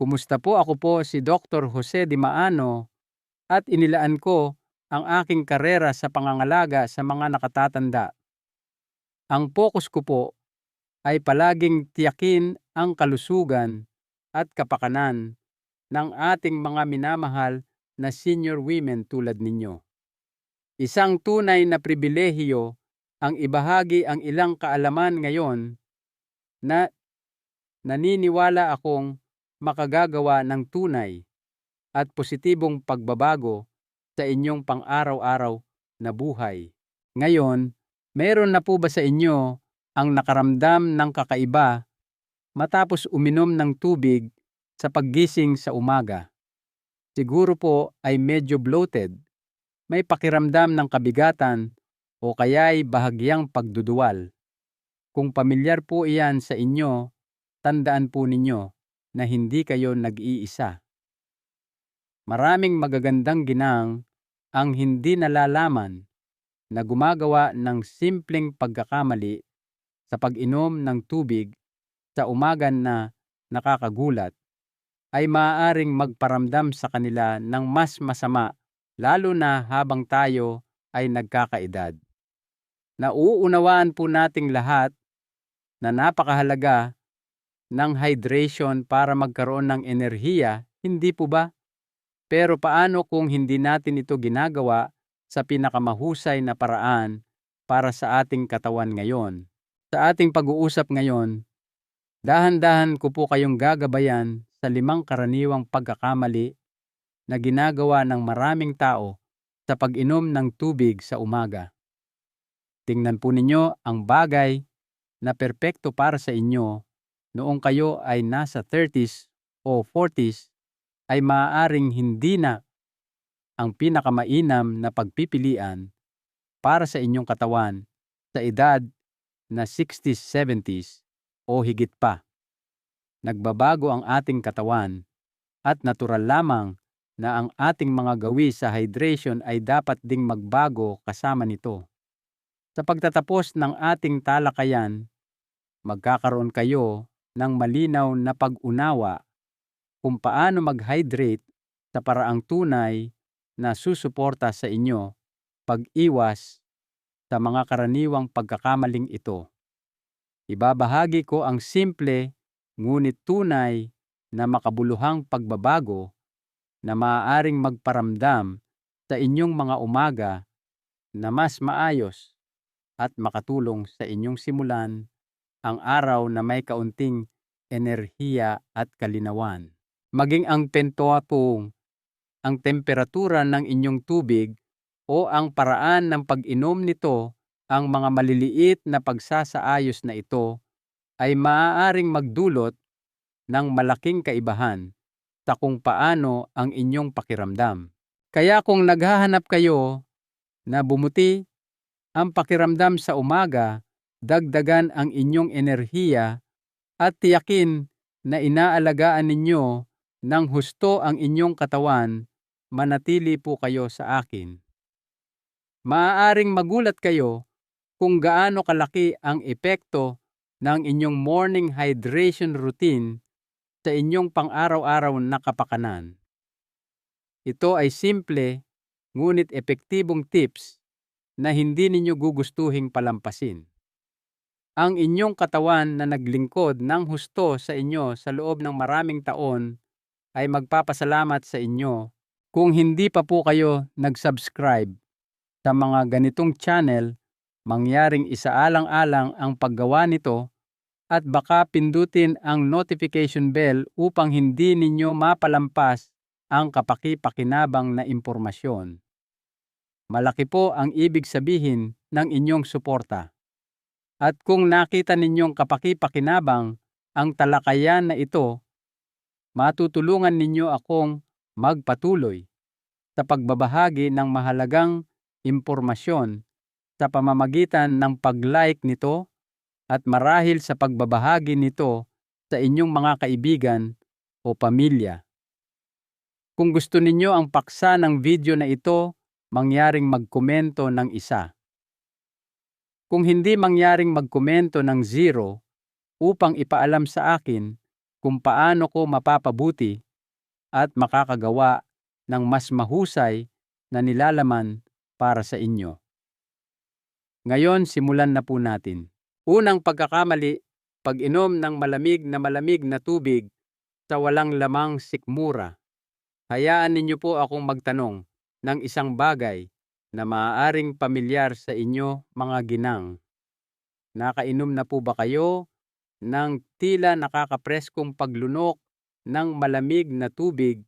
Kumusta po? Ako po si Dr. Jose Di Maano at inilaan ko ang aking karera sa pangangalaga sa mga nakatatanda. Ang focus ko po ay palaging tiyakin ang kalusugan at kapakanan ng ating mga minamahal na senior women tulad ninyo. Isang tunay na pribilehiyo ang ibahagi ang ilang kaalaman ngayon na naniniwala akong makagagawa ng tunay at positibong pagbabago sa inyong pang-araw-araw na buhay. Ngayon, meron na po ba sa inyo ang nakaramdam ng kakaiba matapos uminom ng tubig sa paggising sa umaga? Siguro po ay medyo bloated, may pakiramdam ng kabigatan o kaya'y bahagyang pagduduwal. Kung pamilyar po iyan sa inyo, tandaan po ninyo na hindi kayo nag-iisa. Maraming magagandang ginang ang hindi nalalaman na gumagawa ng simpleng pagkakamali sa pag-inom ng tubig sa umaga na nakakagulat ay maaaring magparamdam sa kanila ng mas masama lalo na habang tayo ay nagkakaedad. Nauunawaan po nating lahat na napakahalaga ng hydration para magkaroon ng enerhiya, hindi po ba? Pero paano kung hindi natin ito ginagawa sa pinakamahusay na paraan para sa ating katawan ngayon? Sa ating pag-uusap ngayon, dahan-dahan ko po kayong gagabayan sa limang karaniwang pagkakamali na ginagawa ng maraming tao sa pag-inom ng tubig sa umaga. Tingnan po ninyo ang bagay na perpekto para sa inyo noong kayo ay nasa 30s o 40s ay maaaring hindi na ang pinakamainam na pagpipilian para sa inyong katawan sa edad na 60s, 70s o higit pa. Nagbabago ang ating katawan at natural lamang na ang ating mga gawi sa hydration ay dapat ding magbago kasama nito. Sa pagtatapos ng ating talakayan, magkakaroon kayo ng malinaw na pag-unawa kung paano mag-hydrate sa paraang tunay na susuporta sa inyo pag-iwas sa mga karaniwang pagkakamaling ito. Ibabahagi ko ang simple ngunit tunay na makabuluhang pagbabago na maaaring magparamdam sa inyong mga umaga na mas maayos at makatulong sa inyong simulan ang araw na may kaunting enerhiya at kalinawan. Maging ang pentoapong, ang temperatura ng inyong tubig o ang paraan ng pag-inom nito, ang mga maliliit na pagsasaayos na ito ay maaaring magdulot ng malaking kaibahan sa kung paano ang inyong pakiramdam. Kaya kung naghahanap kayo na bumuti ang pakiramdam sa umaga dagdagan ang inyong enerhiya at tiyakin na inaalagaan ninyo ng husto ang inyong katawan, manatili po kayo sa akin. Maaaring magulat kayo kung gaano kalaki ang epekto ng inyong morning hydration routine sa inyong pang-araw-araw na kapakanan. Ito ay simple ngunit epektibong tips na hindi ninyo gugustuhing palampasin ang inyong katawan na naglingkod ng husto sa inyo sa loob ng maraming taon ay magpapasalamat sa inyo kung hindi pa po kayo nag-subscribe sa mga ganitong channel, mangyaring isaalang-alang ang paggawa nito at baka pindutin ang notification bell upang hindi ninyo mapalampas ang kapaki-pakinabang na impormasyon. Malaki po ang ibig sabihin ng inyong suporta. At kung nakita ninyong kapaki-pakinabang ang talakayan na ito, matutulungan ninyo akong magpatuloy sa pagbabahagi ng mahalagang impormasyon sa pamamagitan ng pag-like nito at marahil sa pagbabahagi nito sa inyong mga kaibigan o pamilya. Kung gusto ninyo ang paksa ng video na ito, mangyaring magkomento ng isa. Kung hindi mangyaring magkomento ng zero upang ipaalam sa akin kung paano ko mapapabuti at makakagawa ng mas mahusay na nilalaman para sa inyo. Ngayon, simulan na po natin. Unang pagkakamali, pag-inom ng malamig na malamig na tubig sa walang lamang sikmura. Hayaan ninyo po akong magtanong ng isang bagay na maaaring pamilyar sa inyo mga ginang. Nakainom na po ba kayo ng tila nakakapreskong paglunok ng malamig na tubig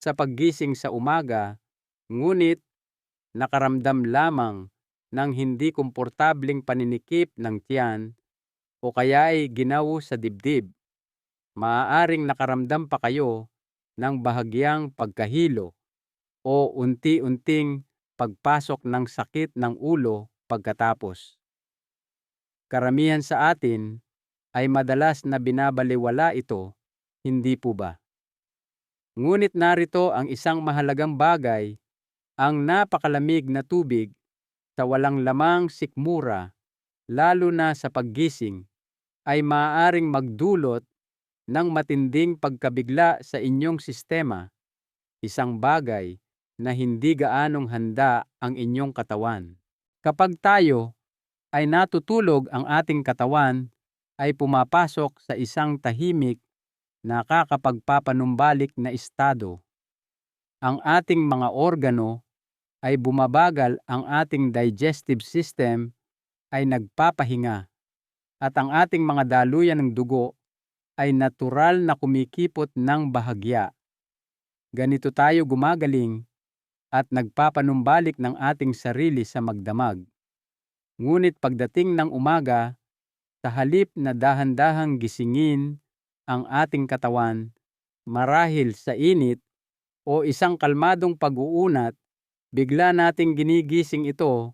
sa paggising sa umaga, ngunit nakaramdam lamang ng hindi komportabling paninikip ng tiyan o kaya ay ginaw sa dibdib. Maaaring nakaramdam pa kayo ng bahagyang pagkahilo o unti-unting pagpasok ng sakit ng ulo pagkatapos. Karamihan sa atin ay madalas na binabaliwala ito, hindi po ba? Ngunit narito ang isang mahalagang bagay, ang napakalamig na tubig sa walang lamang sikmura, lalo na sa paggising, ay maaaring magdulot ng matinding pagkabigla sa inyong sistema, isang bagay na hindi gaanong handa ang inyong katawan. Kapag tayo ay natutulog ang ating katawan ay pumapasok sa isang tahimik nakakapagpapanumbalik na estado. Ang ating mga organo ay bumabagal ang ating digestive system ay nagpapahinga at ang ating mga daluyan ng dugo ay natural na kumikipot ng bahagya. Ganito tayo gumagaling at nagpapanumbalik ng ating sarili sa magdamag. Ngunit pagdating ng umaga, sa halip na dahan-dahang gisingin ang ating katawan, marahil sa init o isang kalmadong pag-uunat, bigla nating ginigising ito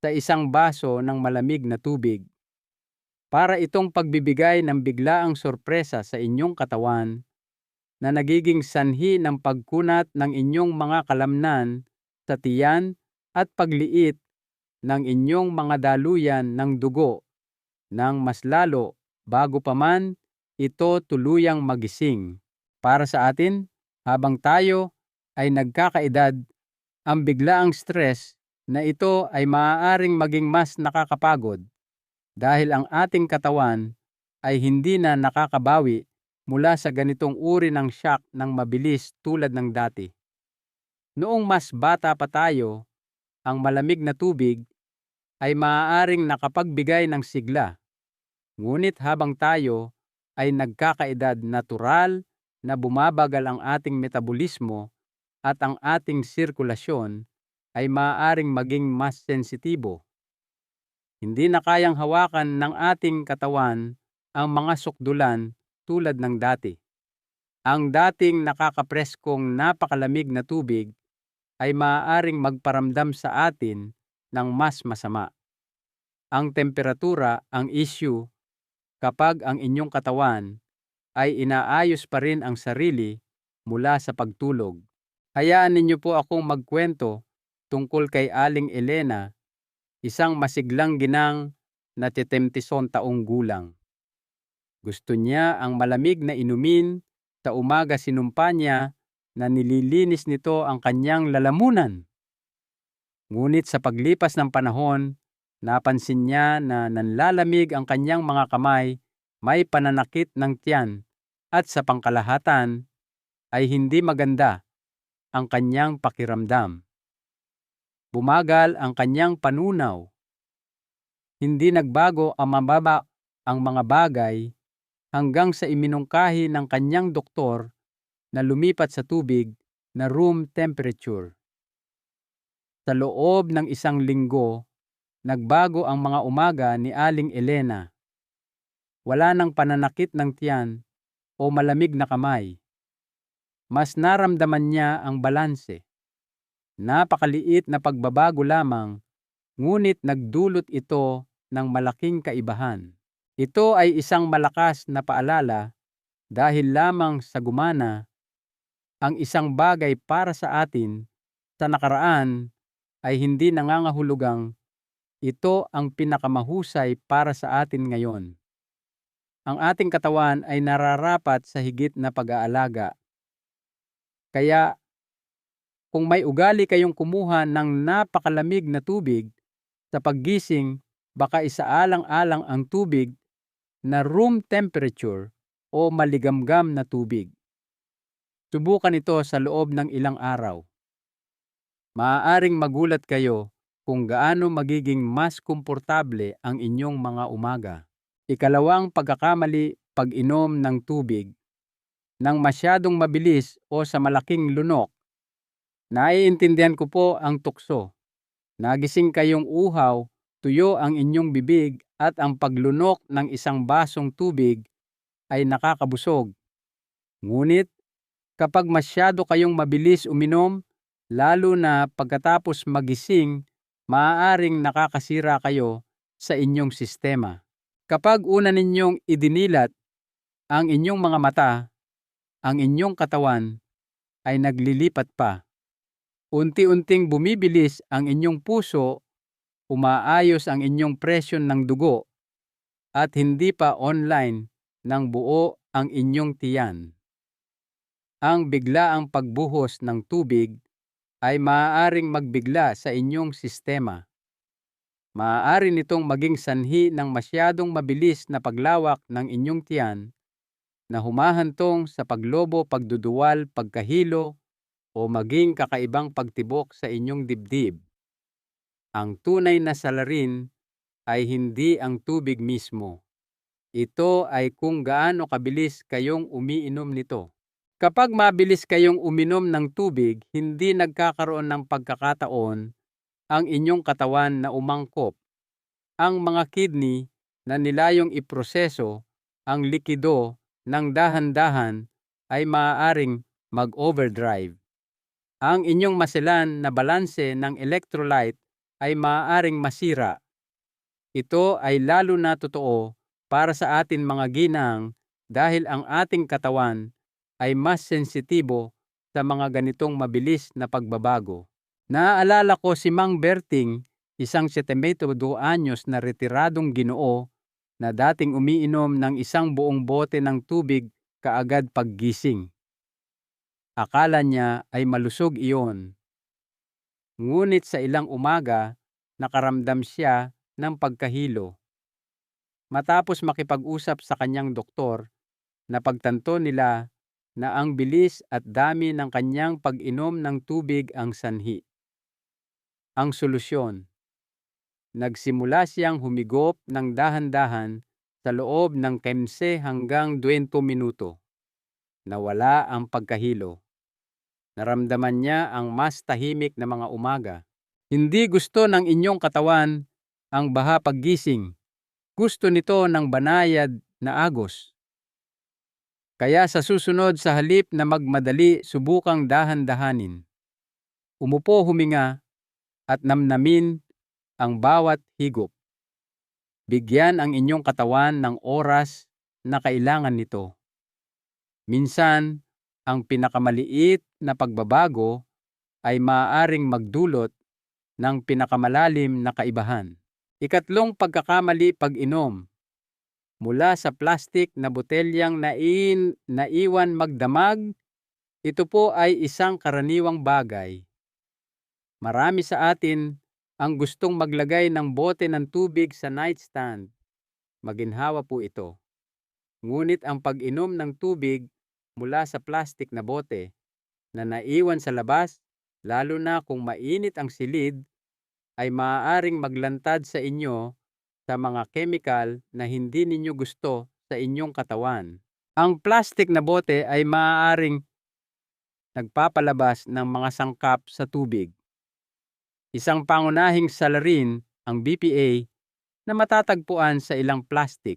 sa isang baso ng malamig na tubig. Para itong pagbibigay ng biglaang sorpresa sa inyong katawan na nagiging sanhi ng pagkunat ng inyong mga kalamnan sa tiyan at pagliit ng inyong mga daluyan ng dugo ng mas lalo bago pa man ito tuluyang magising. Para sa atin, habang tayo ay nagkakaedad, ang biglaang stress na ito ay maaaring maging mas nakakapagod dahil ang ating katawan ay hindi na nakakabawi mula sa ganitong uri ng shock ng mabilis tulad ng dati. Noong mas bata pa tayo, ang malamig na tubig ay maaaring nakapagbigay ng sigla. Ngunit habang tayo ay nagkakaedad natural na bumabagal ang ating metabolismo at ang ating sirkulasyon ay maaaring maging mas sensitibo. Hindi na kayang hawakan ng ating katawan ang mga sukdulan tulad ng dati. Ang dating nakakapreskong napakalamig na tubig ay maaaring magparamdam sa atin ng mas masama. Ang temperatura ang issue kapag ang inyong katawan ay inaayos pa rin ang sarili mula sa pagtulog. Hayaan ninyo po akong magkwento tungkol kay Aling Elena, isang masiglang ginang na tetemtison taong gulang. Gusto niya ang malamig na inumin, sa umaga sinumpa niya na nililinis nito ang kanyang lalamunan. Ngunit sa paglipas ng panahon, napansin niya na nanlalamig ang kanyang mga kamay, may pananakit ng tiyan, at sa pangkalahatan ay hindi maganda ang kanyang pakiramdam. Bumagal ang kanyang panunaw. Hindi nagbago ang mababa ang mga bagay hanggang sa iminungkahi ng kanyang doktor na lumipat sa tubig na room temperature. Sa loob ng isang linggo, nagbago ang mga umaga ni Aling Elena. Wala nang pananakit ng tiyan o malamig na kamay. Mas naramdaman niya ang balanse. Napakaliit na pagbabago lamang, ngunit nagdulot ito ng malaking kaibahan. Ito ay isang malakas na paalala dahil lamang sa gumana ang isang bagay para sa atin sa nakaraan ay hindi nangangahulugang ito ang pinakamahusay para sa atin ngayon. ang ating katawan ay nararapat sa higit na pag-aalaga. Kaya kung may ugali kayong kumuha ng napakalamig na tubig sa paggising, baka isaalang-alang ang tubig na room temperature o maligamgam na tubig. Subukan ito sa loob ng ilang araw. Maaaring magulat kayo kung gaano magiging mas komportable ang inyong mga umaga. Ikalawang pagkakamali pag-inom ng tubig ng masyadong mabilis o sa malaking lunok. Naiintindihan ko po ang tukso. Nagising kayong uhaw, tuyo ang inyong bibig at ang paglunok ng isang basong tubig ay nakakabusog. Ngunit kapag masyado kayong mabilis uminom, lalo na pagkatapos magising, maaaring nakakasira kayo sa inyong sistema. Kapag una ninyong idinilat ang inyong mga mata, ang inyong katawan ay naglilipat pa. Unti-unting bumibilis ang inyong puso, umaayos ang inyong presyon ng dugo, at hindi pa online ng buo ang inyong tiyan. Ang biglaang pagbuhos ng tubig ay maaaring magbigla sa inyong sistema maaari nitong maging sanhi ng masyadong mabilis na paglawak ng inyong tiyan na humahantong sa paglobo, pagduduwal, pagkahilo, o maging kakaibang pagtibok sa inyong dibdib. Ang tunay na salarin ay hindi ang tubig mismo. Ito ay kung gaano kabilis kayong umiinom nito. Kapag mabilis kayong uminom ng tubig, hindi nagkakaroon ng pagkakataon ang inyong katawan na umangkop. Ang mga kidney na nilayong iproseso ang likido ng dahan-dahan ay maaaring mag-overdrive. Ang inyong masilan na balanse ng electrolyte ay maaaring masira. Ito ay lalo na totoo para sa atin mga ginang dahil ang ating katawan ay mas sensitibo sa mga ganitong mabilis na pagbabago. Naaalala ko si Mang Berting, isang 72 anyos na retiradong ginoo na dating umiinom ng isang buong bote ng tubig kaagad paggising. Akala niya ay malusog iyon. Ngunit sa ilang umaga, nakaramdam siya ng pagkahilo. Matapos makipag-usap sa kanyang doktor, napagtanto nila na ang bilis at dami ng kanyang pag-inom ng tubig ang sanhi ang solusyon. Nagsimula siyang humigop ng dahan-dahan sa loob ng 15 hanggang 20 minuto. Nawala ang pagkahilo. Naramdaman niya ang mas tahimik na mga umaga. Hindi gusto ng inyong katawan ang baha paggising. Gusto nito ng banayad na agos. Kaya sa susunod sa halip na magmadali, subukang dahan-dahanin. Umupo huminga at namnamin ang bawat higop. Bigyan ang inyong katawan ng oras na kailangan nito. Minsan, ang pinakamaliit na pagbabago ay maaaring magdulot ng pinakamalalim na kaibahan. Ikatlong pagkakamali pag-inom. Mula sa plastik na botelyang nain, naiwan magdamag, ito po ay isang karaniwang bagay Marami sa atin ang gustong maglagay ng bote ng tubig sa nightstand. Maginhawa po ito. Ngunit ang pag-inom ng tubig mula sa plastic na bote na naiwan sa labas, lalo na kung mainit ang silid, ay maaaring maglantad sa inyo sa mga chemical na hindi ninyo gusto sa inyong katawan. Ang plastic na bote ay maaaring nagpapalabas ng mga sangkap sa tubig isang pangunahing salarin ang BPA na matatagpuan sa ilang plastic.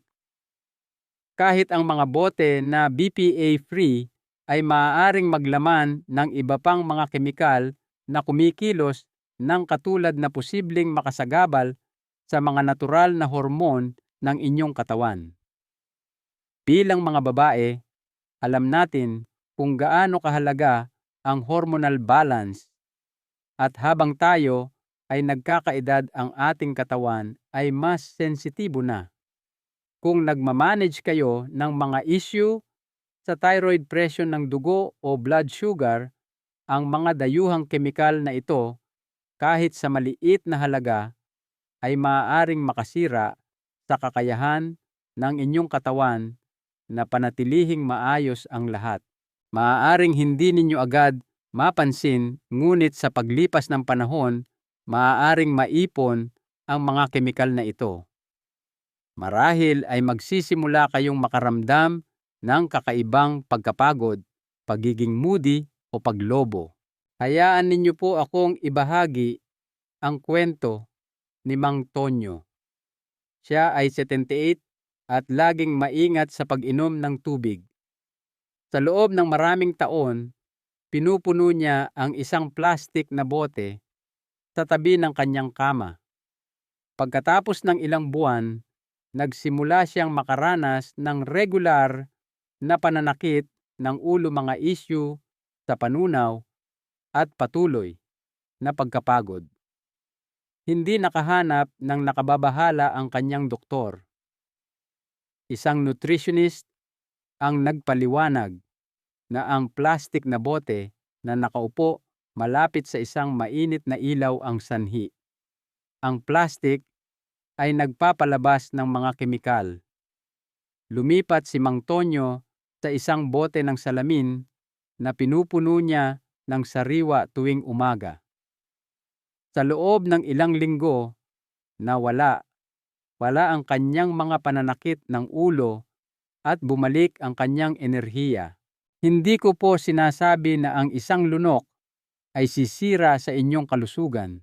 Kahit ang mga bote na BPA-free ay maaaring maglaman ng iba pang mga kemikal na kumikilos ng katulad na posibleng makasagabal sa mga natural na hormon ng inyong katawan. Bilang mga babae, alam natin kung gaano kahalaga ang hormonal balance at habang tayo ay nagkakaedad ang ating katawan ay mas sensitibo na. kung nagmamanage kayo ng mga issue sa thyroid pressure ng dugo o blood sugar, ang mga dayuhang kemikal na ito kahit sa maliit na halaga ay maaaring makasira sa kakayahan ng inyong katawan na panatilihing maayos ang lahat. Maaaring hindi ninyo agad mapansin ngunit sa paglipas ng panahon, maaaring maipon ang mga kemikal na ito. Marahil ay magsisimula kayong makaramdam ng kakaibang pagkapagod, pagiging moody o paglobo. Hayaan ninyo po akong ibahagi ang kwento ni Mang Tonyo. Siya ay 78 at laging maingat sa pag-inom ng tubig. Sa loob ng maraming taon, pinupuno niya ang isang plastik na bote sa tabi ng kanyang kama. Pagkatapos ng ilang buwan, nagsimula siyang makaranas ng regular na pananakit ng ulo mga issue sa panunaw at patuloy na pagkapagod. Hindi nakahanap ng nakababahala ang kanyang doktor. Isang nutritionist ang nagpaliwanag na ang plastic na bote na nakaupo malapit sa isang mainit na ilaw ang sanhi. Ang plastic ay nagpapalabas ng mga kemikal. Lumipat si Mang Tonyo sa isang bote ng salamin na pinupuno niya ng sariwa tuwing umaga. Sa loob ng ilang linggo, nawala. Wala ang kanyang mga pananakit ng ulo at bumalik ang kanyang enerhiya. Hindi ko po sinasabi na ang isang lunok ay sisira sa inyong kalusugan.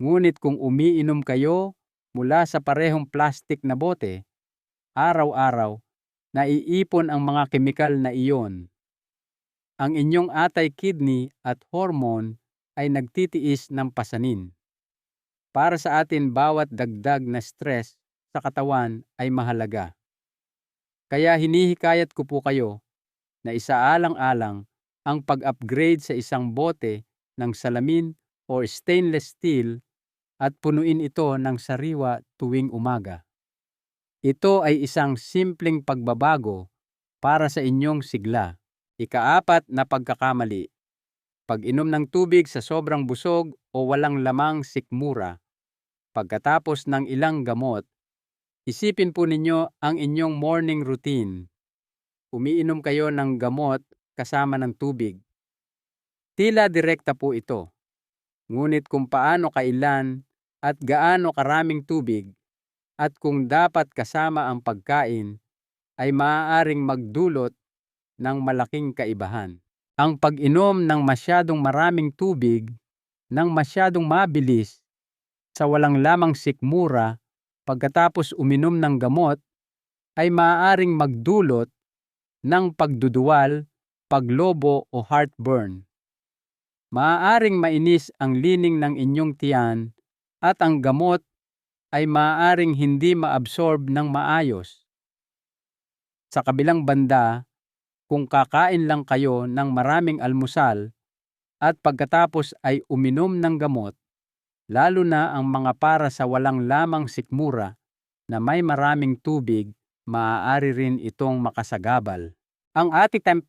Ngunit kung umiinom kayo mula sa parehong plastic na bote, araw-araw, naiipon ang mga kemikal na iyon. Ang inyong atay kidney at hormone ay nagtitiis ng pasanin. Para sa atin bawat dagdag na stress sa katawan ay mahalaga. Kaya hinihikayat ko po kayo na isaalang-alang ang pag-upgrade sa isang bote ng salamin or stainless steel at punuin ito ng sariwa tuwing umaga. Ito ay isang simpleng pagbabago para sa inyong sigla. Ikaapat na pagkakamali. Pag-inom ng tubig sa sobrang busog o walang lamang sikmura. Pagkatapos ng ilang gamot, isipin po ninyo ang inyong morning routine. Umiinom kayo ng gamot kasama ng tubig. Tila direkta po ito. Ngunit kung paano kailan at gaano karaming tubig at kung dapat kasama ang pagkain ay maaaring magdulot ng malaking kaibahan. Ang pag-inom ng masyadong maraming tubig ng masyadong mabilis sa walang lamang sikmura pagkatapos uminom ng gamot ay maaaring magdulot ng pagduduwal, paglobo o heartburn. Maaaring mainis ang lining ng inyong tiyan at ang gamot ay maaaring hindi maabsorb ng maayos. Sa kabilang banda, kung kakain lang kayo ng maraming almusal at pagkatapos ay uminom ng gamot, lalo na ang mga para sa walang lamang sikmura na may maraming tubig, maaari rin itong makasagabal. Ang ating,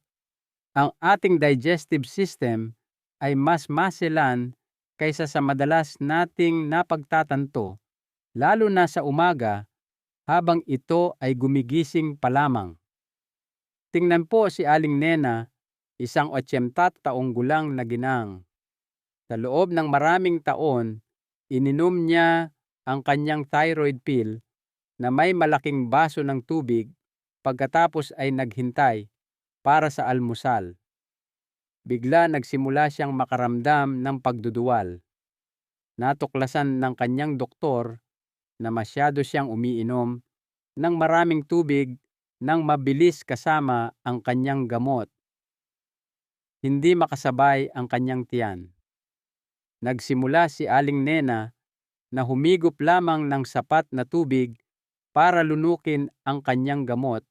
ang ating digestive system ay mas maselan kaysa sa madalas nating napagtatanto lalo na sa umaga habang ito ay gumigising pa lamang. Tingnan po si Aling Nena, isang 80 taong gulang na ginang. Sa loob ng maraming taon, ininom niya ang kanyang thyroid pill na may malaking baso ng tubig pagkatapos ay naghintay para sa almusal. Bigla nagsimula siyang makaramdam ng pagduduwal. Natuklasan ng kanyang doktor na masyado siyang umiinom ng maraming tubig nang mabilis kasama ang kanyang gamot. Hindi makasabay ang kanyang tiyan. Nagsimula si Aling Nena na humigop lamang ng sapat na tubig para lunukin ang kanyang gamot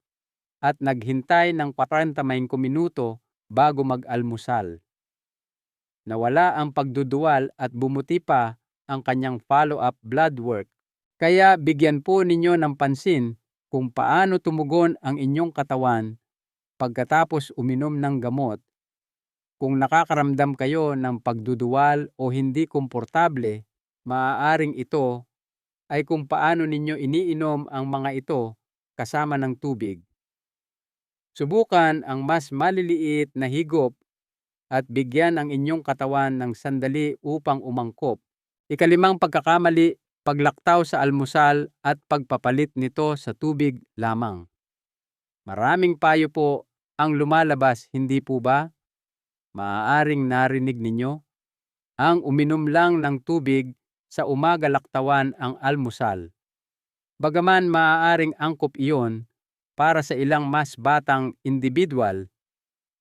at naghintay ng 45 minuto bago mag-almusal. Nawala ang pagduduwal at bumuti pa ang kanyang follow-up blood work kaya bigyan po ninyo ng pansin kung paano tumugon ang inyong katawan pagkatapos uminom ng gamot, kung nakakaramdam kayo ng pagduduwal o hindi komportable, maaaring ito ay kung paano ninyo iniinom ang mga ito kasama ng tubig. Subukan ang mas maliliit na higop at bigyan ang inyong katawan ng sandali upang umangkop. Ikalimang pagkakamali, paglaktaw sa almusal at pagpapalit nito sa tubig lamang. Maraming payo po ang lumalabas, hindi po ba? Maaaring narinig ninyo? Ang uminom lang ng tubig sa umaga laktawan ang almusal. Bagaman maaaring angkop iyon para sa ilang mas batang individual,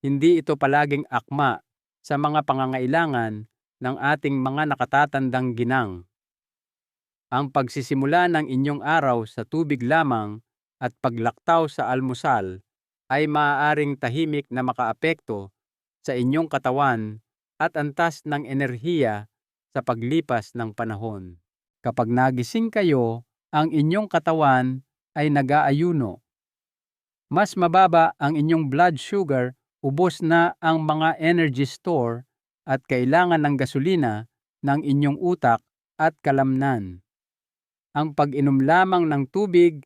hindi ito palaging akma sa mga pangangailangan ng ating mga nakatatandang ginang. Ang pagsisimula ng inyong araw sa tubig lamang at paglaktaw sa almusal ay maaaring tahimik na makaapekto sa inyong katawan at antas ng enerhiya sa paglipas ng panahon. Kapag nagising kayo, ang inyong katawan ay nag-aayuno. Mas mababa ang inyong blood sugar, ubos na ang mga energy store at kailangan ng gasolina ng inyong utak at kalamnan. Ang pag-inom lamang ng tubig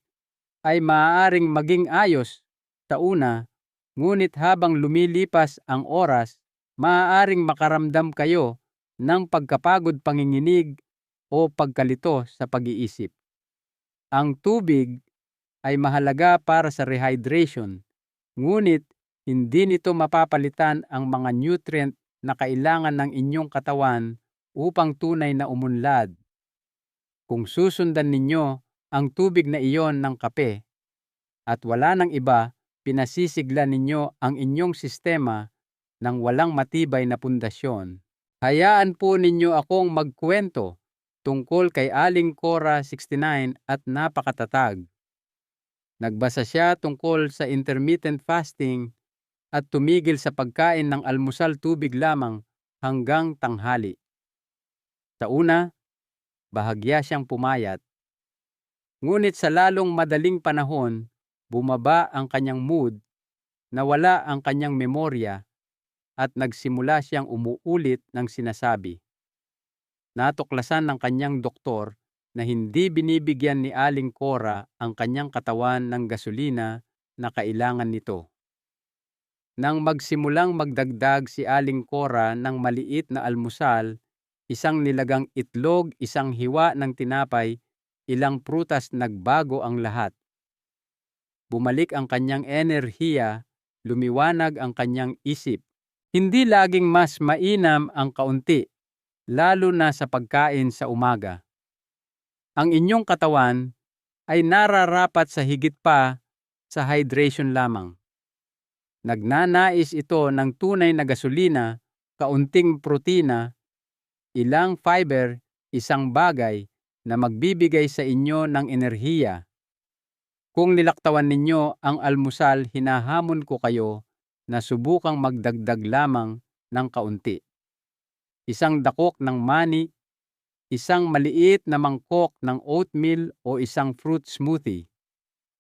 ay maaaring maging ayos sa una, ngunit habang lumilipas ang oras, maaaring makaramdam kayo ng pagkapagod panginginig o pagkalito sa pag-iisip. Ang tubig ay mahalaga para sa rehydration, ngunit hindi nito mapapalitan ang mga nutrient na kailangan ng inyong katawan upang tunay na umunlad. Kung susundan ninyo ang tubig na iyon ng kape at wala ng iba, pinasisigla ninyo ang inyong sistema ng walang matibay na pundasyon. Hayaan po ninyo akong magkwento tungkol kay Aling Cora 69 at napakatatag. Nagbasa siya tungkol sa intermittent fasting at tumigil sa pagkain ng almusal tubig lamang hanggang tanghali. Sa una, bahagya siyang pumayat. Ngunit sa lalong madaling panahon, bumaba ang kanyang mood, nawala ang kanyang memorya, at nagsimula siyang umuulit ng sinasabi. Natuklasan ng kanyang doktor na hindi binibigyan ni Aling Cora ang kanyang katawan ng gasolina na kailangan nito. Nang magsimulang magdagdag si Aling Cora ng maliit na almusal, isang nilagang itlog, isang hiwa ng tinapay, ilang prutas nagbago ang lahat. Bumalik ang kanyang enerhiya, lumiwanag ang kanyang isip. Hindi laging mas mainam ang kaunti, lalo na sa pagkain sa umaga. Ang inyong katawan ay nararapat sa higit pa sa hydration lamang. Nagnanais ito ng tunay na gasolina, kaunting protina, ilang fiber, isang bagay na magbibigay sa inyo ng enerhiya. Kung nilaktawan ninyo ang almusal, hinahamon ko kayo na subukang magdagdag lamang ng kaunti. Isang dakok ng mani, isang maliit na mangkok ng oatmeal o isang fruit smoothie.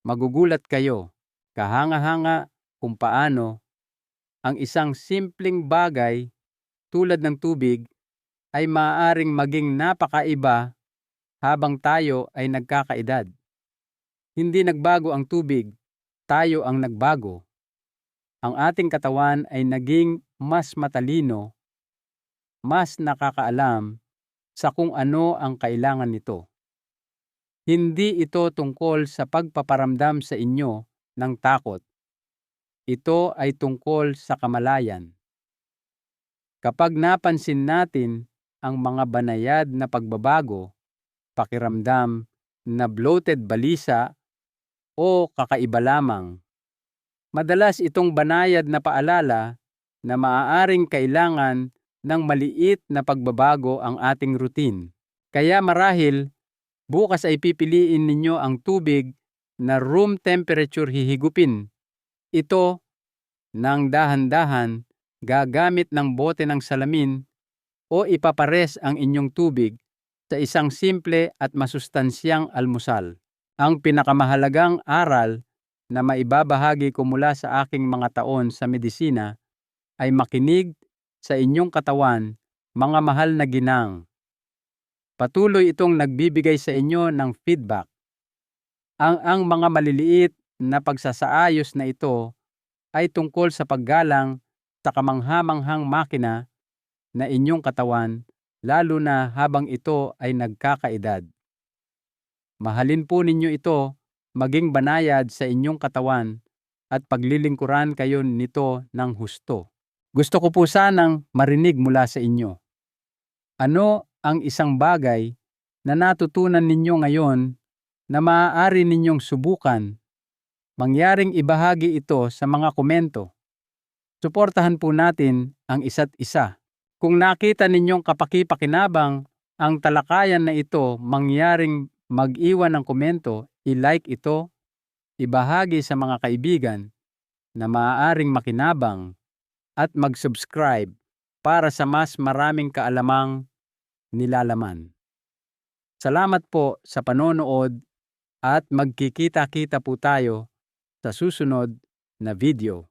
Magugulat kayo, kahanga-hanga kung paano ang isang simpleng bagay tulad ng tubig ay maaaring maging napakaiba habang tayo ay nagkakaedad. Hindi nagbago ang tubig, tayo ang nagbago ang ating katawan ay naging mas matalino, mas nakakaalam sa kung ano ang kailangan nito. Hindi ito tungkol sa pagpaparamdam sa inyo ng takot. Ito ay tungkol sa kamalayan. Kapag napansin natin ang mga banayad na pagbabago, pakiramdam na bloated balisa o kakaiba lamang Madalas itong banayad na paalala na maaaring kailangan ng maliit na pagbabago ang ating routine. Kaya marahil, bukas ay pipiliin ninyo ang tubig na room temperature hihigupin. Ito, nang dahan-dahan, gagamit ng bote ng salamin o ipapares ang inyong tubig sa isang simple at masustansyang almusal. Ang pinakamahalagang aral na maibabahagi ko mula sa aking mga taon sa medisina ay makinig sa inyong katawan, mga mahal na ginang. Patuloy itong nagbibigay sa inyo ng feedback. Ang ang mga maliliit na pagsasaayos na ito ay tungkol sa paggalang sa kamanghamanghang makina na inyong katawan lalo na habang ito ay nagkakaedad. Mahalin po ninyo ito maging banayad sa inyong katawan at paglilingkuran kayo nito ng husto. Gusto ko po sanang marinig mula sa inyo. Ano ang isang bagay na natutunan ninyo ngayon na maaari ninyong subukan? Mangyaring ibahagi ito sa mga komento. Suportahan po natin ang isa't isa. Kung nakita ninyong kapaki-pakinabang ang talakayan na ito, mangyaring mag-iwan ng komento, i-like ito, ibahagi sa mga kaibigan na maaaring makinabang at mag-subscribe para sa mas maraming kaalamang nilalaman. Salamat po sa panonood at magkikita-kita po tayo sa susunod na video.